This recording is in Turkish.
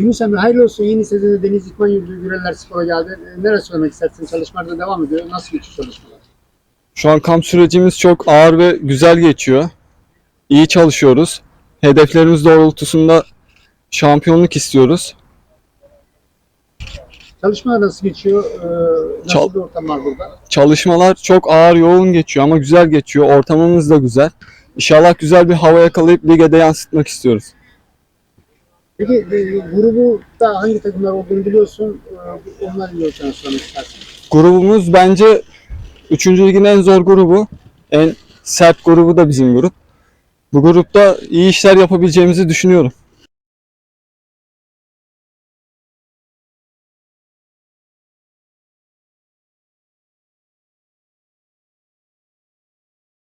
Yunus Emre hayırlı olsun. Yeni sezonda Deniz İkman Yurdu Güreller Spor'a geldi. Ee, Neler söylemek istersin? Çalışmalar da devam ediyor. Nasıl geçiyor çalışmalar? Şu an kamp sürecimiz çok ağır ve güzel geçiyor. İyi çalışıyoruz. Hedeflerimiz doğrultusunda şampiyonluk istiyoruz. Çalışmalar nasıl geçiyor? Ee, nasıl Çal- bir ortam var burada? Çalışmalar çok ağır yoğun geçiyor ama güzel geçiyor. Ortamımız da güzel. İnşallah güzel bir hava yakalayıp lige de yansıtmak istiyoruz. Peki e, grubu da hangi takımlar olduğunu biliyorsun. Ee, onları biliyorsan söylemek istersin. Grubumuz bence 3. ligin en zor grubu. En sert grubu da bizim grup. Bu grupta iyi işler yapabileceğimizi düşünüyorum.